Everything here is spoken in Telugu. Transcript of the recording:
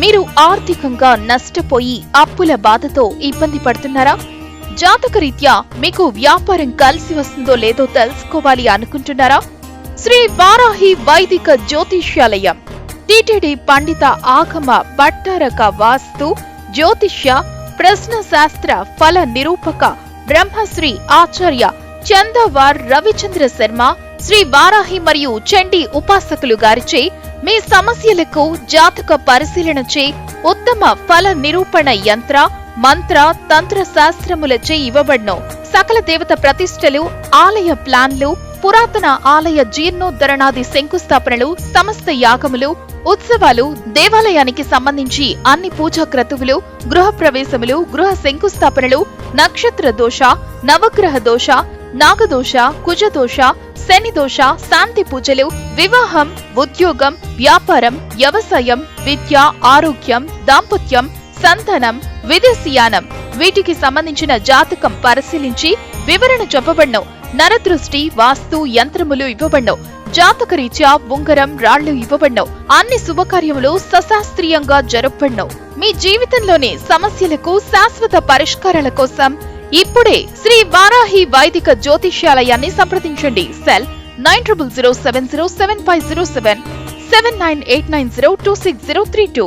మీరు ఆర్థికంగా నష్టపోయి అప్పుల బాధతో ఇబ్బంది పడుతున్నారా? జాతకరీత్యా మీకు వ్యాపారం కలిసి వస్తుందో లేదో తెలుసుకోవాలి అనుకుంటున్నారా? శ్రీ వారాహి వైదిక జ్యోతిష్యాలయం టిటిడి పండిత ఆగమ భట్టారక వాస్తు జ్యోతిష్య ప్రశ్న శాస్త్ర ఫల నిరూపక బ్రహ్మశ్రీ ఆచార్య చందవార్ రవిచంద్ర శర్మ శ్రీ వారాహి మరియు చండీ ఉపాసకులు గారిచే మీ సమస్యలకు జాతక పరిశీలనచే ఉత్తమ ఫల నిరూపణ యంత్ర మంత్ర తంత్ర శాస్త్రములచే ఇవ్వబడ్ను. సకల దేవత ప్రతిష్టలు ఆలయ ప్లాన్లు పురాతన ఆలయ జీర్ణోద్ధరణాది శంకుస్థాపనలు సమస్త యాగములు ఉత్సవాలు దేవాలయానికి సంబంధించి అన్ని పూజా క్రతువులు గృహ ప్రవేశములు గృహ శంకుస్థాపనలు నక్షత్ర దోష నవగ్రహ దోష నాగదోష కుజదోష శని దోష శాంతి పూజలు వివాహం ఉద్యోగం వ్యాపారం వ్యవసాయం విద్య ఆరోగ్యం దాంపత్యం సంతానం విదేశీయానం. వీటికి సంబంధించిన జాతకం పరిశీలించి వివరణ చెప్పబడ్ను. నరదృష్టి వాస్తు యంత్రములు ఇవ్వబడ్ను. జాతకరీత్యా ఉంగరం రాళ్ళు ఇవ్వబడ్ను. అన్ని శుభకార్యములు సశాస్త్రీయంగా జరపబడ్ను. మీ జీవితంలోని సమస్యలకు శాశ్వత పరిష్కారాల కోసం ఇప్పుడే శ్రీ వారాహి వైదిక జ్యోతిష్యాలయాన్ని సంప్రదించండి. Cell nine triple zero seven zero seven five zero seven seven nine eight nine zero two six zero three two.